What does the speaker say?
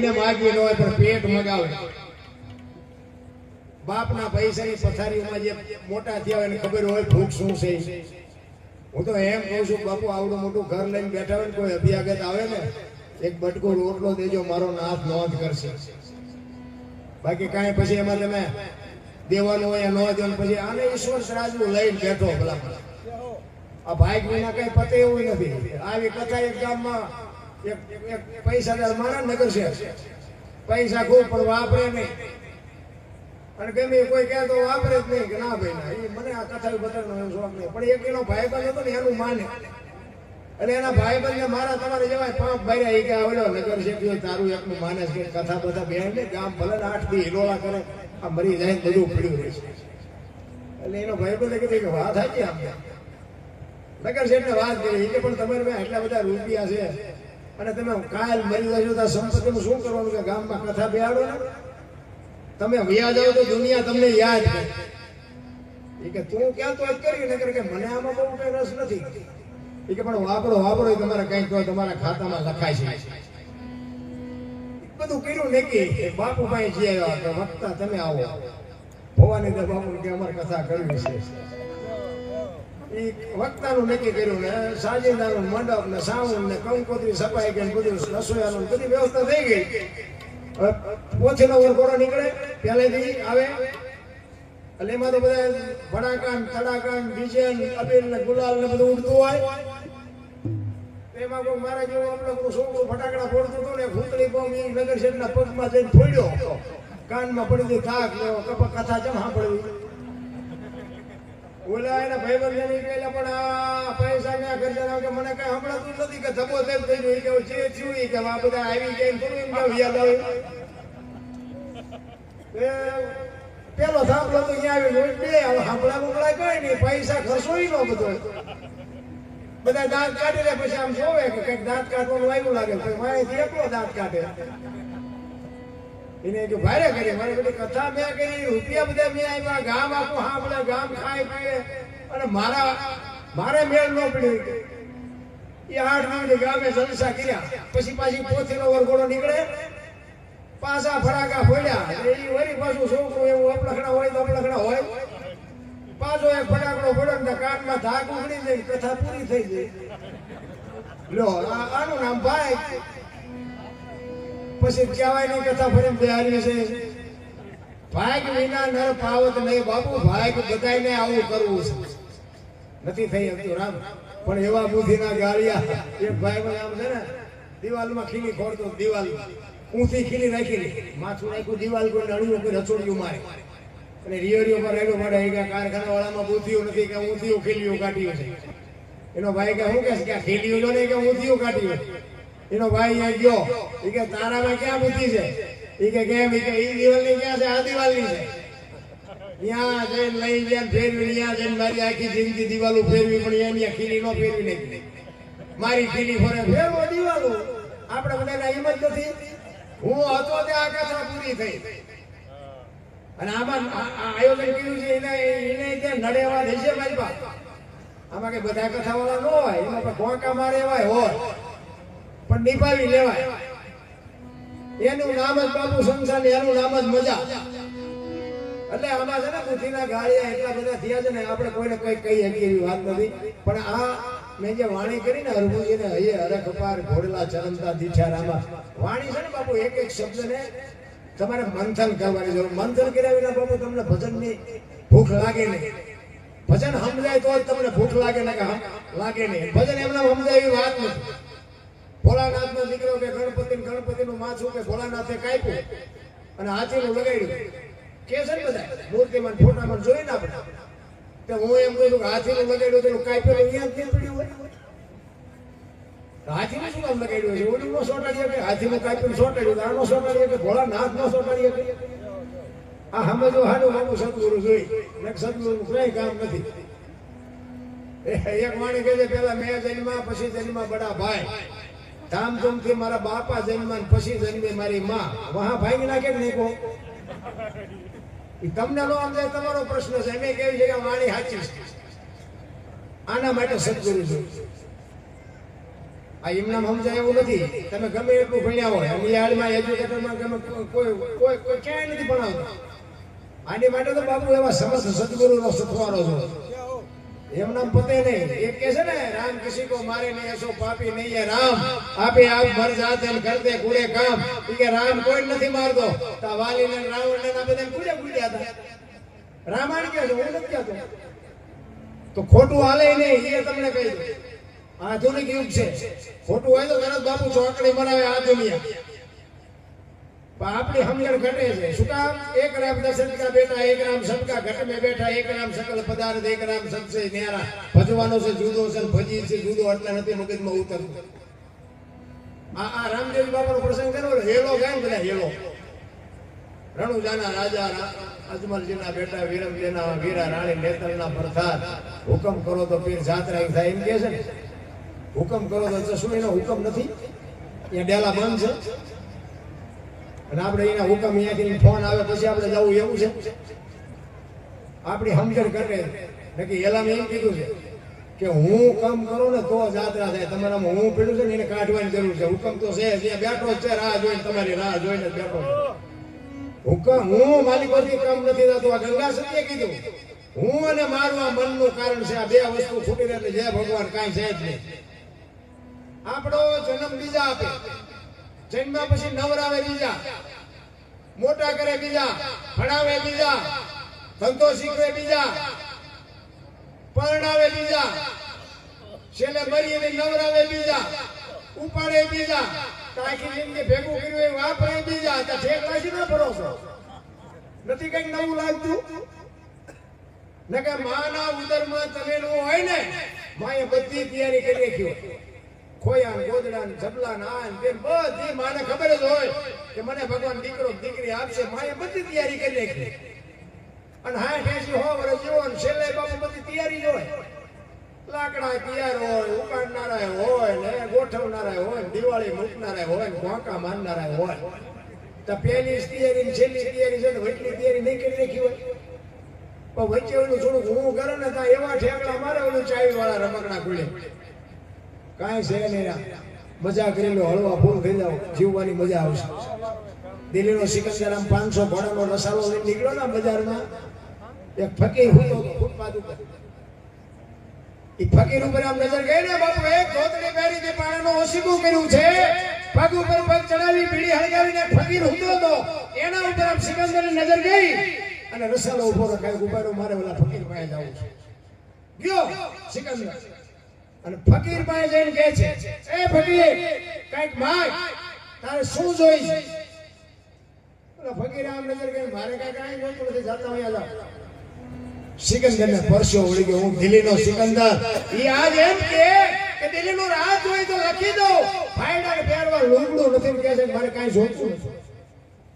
માગી નોંધ કરશે. બાકી કાંઈ પછી એમાં તમે દેવાનું હોય, ન દેવાનું, પછી આને ઈશ્વર રાજુ લઈને બેઠો. આ ભાઈ વિના કઈ પતે એવું નથી. આવી કથા એક ગામમાં એક એક મારા નગર છે. પૈસા ખૂબ પણ વાપરે નહીં. અને ગમે કોઈ કહે તો વાપરે જ નહીં કે ના ભાઈ, ના, એ મને આ કથા બતાવવાનો શોખ નહીં. પણ એક એનો ભાઈ બંધ હતો ને, એનું માને. અને એના ભાઈ બંધ મારા તમારે જવાય પાંચ ભાઈ એ કે આવડો નગર છે તારું એકનું માને છે કથા બધા બેન ને, ગામ ભલે ને આઠથી હિલોળા કરે, આ મરી જાય ને બધું પડ્યું રહેશે એટલે એનો ભાઈ બંધ કીધું કે વાત સાચી આમ નગર શેઠને વાત કરી. કે પણ તમારે એટલા બધા રૂપિયા છે. અને તમે કાલ મરી જશો તો સંપત્તિનું શું કરવાનું કે ગામમાં કથા બેહાડો ને. તમે વ્યા જાઓ તો દુનિયા તમને યાદ એ કે તું ક્યાં તો જ કરી? નગર કે મને આમાં બહુ કઈ રસ નથી. એ કે પણ વાપરો વાપરો, એ તમારે કંઈક તો તમારા ખાતામાં લખાય છે. બધું કર્યું નેકી બાપુ ભાઈ જે વખતા તમે આવો. ભવાની દે બાપુ કે અમારે કથા કરવી છે. ઈ વક્તાનું નક્કી કર્યું ને સાજીદાનું મંડપ ને સાવન ને કંકોત્રી સફાઈ કે બધું રસોયાનું બધી વ્યવસ્થા થઈ ગઈ. પોથીનો વરઘોડો નીકળે, પહેલેથી આવે. એટલે એમાં તો બધા ભડાકા તડાકાન ડીજે અબીર ને ગુલાલ ને બધું ઉડતું હોય. એમાં કોઈ મારા જેવો આપણે કોઈ છોકરું ફટાકડા ફોડતું હતું ને, ભૂતળી બોમ્બ ઈ નગર શેઠના પગમાં જઈને ફોડ્યો. કાનમાં પડી ગઈ થાક લેવો કપા કથા જમા સાંભળવી ઓલા એના ભાઈબંધ એની કહેલા, પણ આ પૈસા ને ખર્ચા કે મને કઈ હમણાં નથી કે ધબો ધબ થઈ કે જે કે આ બધા આવી ગયા એમ આવે પેલો થાંભલો તો અહીંયા આવ્યો બે, હવે સાંભળા બુકડા કઈ નહીં, પૈસા ખર્ચો નો બધો. બધા દાંત કાઢી પછી આમ જોવે કે કંઈક દાંત કાઢવાનું આવ્યું લાગે માહિતી એકલો દાંત કાઢે. એને કે ભારે કરી મારે બધી કથા મેં કરી, રૂપિયા બધા મેં આવ્યા ગામ આપો, હા આપણા ગામ ખાય પીએ અને મારા, મારે મેળ ન પડ્યું એ આઠ નવ ગામે જલસા કર્યા. પછી પાછી પોથીનો વરઘોડો નીકળે. પાછા ફરાકા ફોડ્યા. ઈ વળી પાછું છોકરું એવું અપલખડા હોય તો અપલખડા હોય. પાછો એક ફટાકડો ફોડ્યો ને કાનમાં ધાક ઉગડી જાય કથા પૂરી થઈ જાય લો આનું નામ ભાઈ. પછી કહેવાય નહીં કથા ફરી બિહારી છે. ભાગ વિના નર પાવત નહીં બાપુ, ભાગ બધાને આવું કરવું છે. નથી થઈ હતું રામ. પણ એવા બુદ્ધિના ગાળિયા, એક ભાઈ મને આમ છે ને, દિવાલમાં ખીલી ખોડતો દિવાલ ઊંચી ખીલી નાખી માથું નાખ્યું, દિવાલ કોઈ નળિયું કોઈ રચોડિયું મારે. અને રિયરીઓ પર રેડો મારે કે કારખાના વાળામાં બુદ્ધિઓ નથી કે ઊંધિયું ખીલીઓ કાઢી છે એનો ભાઈ કે, શું કે ખીલીઓ નહીં કે ઊંધિયું કાઢી છે એનો ભાઈ અહીંયા ગયો. એ કે તારામાં ક્યાં બુદ્ધિ છે? એ કે, કેમ? એ કે, ઈ દિવાલની ક્યાં છે? આ દિવાલની છે. ત્યાં જઈને લઈ ગયા ફેરવી, ત્યાં જઈને મારી આખી જિંદગી દિવાલો ફેરવી, પણ એની ખીલી નો ફેરવી નાખી. મારી ખીલી ફરે, ફેરવો દિવાલો. આપણે બધાને એમ જ નથી. હું હતો ત્યાં આ કથા પૂરી થઈ. અને આમાં આયોજન કર્યું છે, એને એને ત્યાં નડેવા દેશે મારી પાસે. આમાં કઈ બધા કથા વાળા ન હોય, એમાં કોંકા મારે એવા હોય. પણ નિભાવી લેવાય. એનું નામ જ બાપુ સંસાર ને એનું નામ જ મજા. એટલે આમાં છે ને બુદ્ધિના ગાળિયા એટલા બધા થયા છે ને, આપણે કોઈને કઈ કહી શકીએ એવી વાત નથી. પણ આ મેં જે વાણી કરી ને હરભુજીને હૈયે હરખ પાર ઘોડલા ચરમતા દીઠા રામા વાણી છે ને બાપુ, એક એક શબ્દને તમારે મંથન કરવાની જરૂર. મંથન કર્યા વિના બાપુ તમને ભજનની ભૂખ લાગે નહીં. ભજન સમજાય તો જ તમને ભૂખ લાગે ને લાગે નહીં. ભજન એમને સમજાય એવી વાત નથી. ભોળાનાથ નો દીકરો કે ગણપતિ ગણપતિ નું માછું કે ભોળાનાથે કાપ્યું. અને હાથીનું લગાડ્યું. કે છે બધા? મૂર્તિમાં ને જોઈ ના આપણે. તો હું એમ કહું કે હાથીનું લગાડ્યું તો એનું કાપ્યું અહીંયા કેમ પડ્યું હોય. હાથીનું શું કામ લગાડ્યું છે ઓલું નો સોટાડીએ કે હાથીનું કાપ્યું સોટાડ્યું આનો સોટાડીએ કે ભોળાનાથ નો સોટાડીએ કે? આ સમજો હાડું હાડું સદગુરુ જોઈ. સદગુરુ કઈ કામ નથી. એક વાણી કહે છે, પેલા મેં જન્મા પછી જન્મા બડા ભાઈ. ધામધૂમથી મારા બાપા જન્મા પછી જન્મે મારી માં. વહા ભાઈ નાખે ને કહો? તમને નો સમજાય, તમારો પ્રશ્ન છે. એમે કેવી કે વાણી સાચી આના માટે સદગુરુ છે. આ એમનામ સમજાય એવું નથી. તમે ગમે એટલું ભણ્યા હોય નિયાળમાં એજ્યુકેટરમાં, ગમે કોઈ કોઈ કોઈ ક્યાંય નથી ભણાવતા. આની માટે તો બાપુ એવા સમસ્ત સદગુરુનો સથવારો છો. એમ નામ પતે નહીં. એ કે છે ને, રામ કિસી કો મારે નહીં, એસો પાપી નહીં હે રામ. આપે આપ મર જાતે કરતે કુડે કામ. કે રામ કોઈ નથી મારતો. તા વાલી ને રાવણ ને બધા કુડે કુડ્યા હતા રામાયણ કે હું નથી કહેતો. તો ખોટું હાલે નહીં એ તમને કહી દઉં આધુનિક યુગ છે. ખોટું હોય તો તરત બાપુ ચોકડી મરાવે આ દુનિયા. આપણી સમજણ ઘટે છે. શું કામ? એક રામ દર્શન બેટા એક રામ સબકા ઘટ મે બેઠા, એક રામ સકલ પદાર્થ એક રામ સબસે ન્યારા. ભજવાનો છે, જુદો છે ભજી છે, જુદો. એટલે નથી મગજમાં ઉતરતું આ આ રામદેવ બાબાનો પ્રસંગ કર્યો ને, હેલો ગાય બધા હેલો. રણુજાના રાજા અજમલજીના બેટા વિરમજીના વીરા રાણી નેતલના પ્રધાન હુકમ કરો તો પીર જાત્રા થાય એમ કે છે ને. હુકમ કરો તો શું એનો હુકમ નથી. એ ડેલા બંધ છે. અને આપણે એના હુકમ અહીંયાથી ફોન આવે પછી આપણે જવું એવું છે? આપણી સમજણ કરે. નક્કી એલામે એમ કીધું છે કે હું કામ કરું ને તો જાત્રા થાય. તમારામાં હું પીડું છે ને એને કાઢવાની જરૂર છે. હુકમ તો છે ત્યાં બેઠો છે, રાહ જોઈને તમારી રાહ જોઈને બેઠો હુકમ હું માલિકોથી કામ નથી થતું. આ ગંગા સત્ય કીધું. હું અને મારું આ મનનું કારણ છે. આ બે વસ્તુ ખૂટી રહે જય ભગવાન, કાંઈ છે જ નહીં. આપણો જન્મ બીજા આપે. જન્મ્યા પછી નવરાવે બીજા, મોટા કરે બીજા, ભણાવે બીજા, ધંધો શીખવે બીજા, પરણાવે બીજા, છેલ્લે મરી એને નવરાવે બીજા, ઉપાડે બીજા તાકી જિંદગી ભેગું કર્યું એ વાપરે બીજા ઠેક લાગી ન ભરોસો. નથી કંઈક નવું લાગતું? નકે માના ઉદરમાં તમે હોય ને, માએ બધી તૈયારી કરી હોય. ખોયા ગોદડા જબલા ને આ ને તે બધી માને ખબર જ હોય કે મને ભગવાન દીકરો દીકરી આપશે. માએ બધી તૈયારી કરી રાખી અને હા એસી હો વર જેવો ને છેલ્લે બાપુ બધી તૈયારી જ હોય. લાકડા તૈયાર હોય ઉકાળનારા હોય, ને ગોઠવનારા હોય દિવાળી મૂકનારા હોય ઘોંકા મારનારા હોય. તો પેલી તૈયારી ને છેલ્લી તૈયારી છે ને વચલી તૈયારી નહીં કરી રાખી હોય. પણ વચ્ચે ઓલું થોડુંક હું કરે ને ત્યાં એવા ઠેકડા મારે ઓલું ચાવી વાળા રમકડા ખુલે. કાંઈ છે નહીં મજા કરી લો, હળવા ફૂલ થઈ જાઓ, જીવવાની મજા આવશે. દિલ્હીનો સિકંદર આમ પાંચસો ઘોડાનો રસાલો લઈને નીકળ્યો ને બજારમાં, એક ફકીર હતો ફૂટપાથ ઉપર. એ ફકીર ઉપર આમ નજર ગઈ ને બાપુ એક ધોતડી પહેરી તે પાણીનો ઓસીકું કર્યું છે. પગ ઉપર પગ ચડાવી, બીડી હળગાવીને ફકીર હતો તો એના ઉપર આમ સિકંદરની નજર ગઈ અને રસાલો ઊભો રખાય ઉભારો મારે ઓલા ફકીર પાસે જવું છે. ગયો સિકંદર. અને ફકીર પાસે જઈને કહે છે, એ ફકીર, કંઈક માંગ તારે શું જોઈ ફકીર આમ નજર ગઈ મારે કઈ કાંઈ જોતું નથી, જાતા અહીંયા જાઓ સિકંદર ને વળી ગયો, હું દિલ્હીનો સિકંદર. એ આજ એમ કે કે દિલ્હીનું રાજ હોય તો લખી દો. ફાયડા પહેરવા લુગડું નથી ને કહે છે મારે કાંઈ નથી.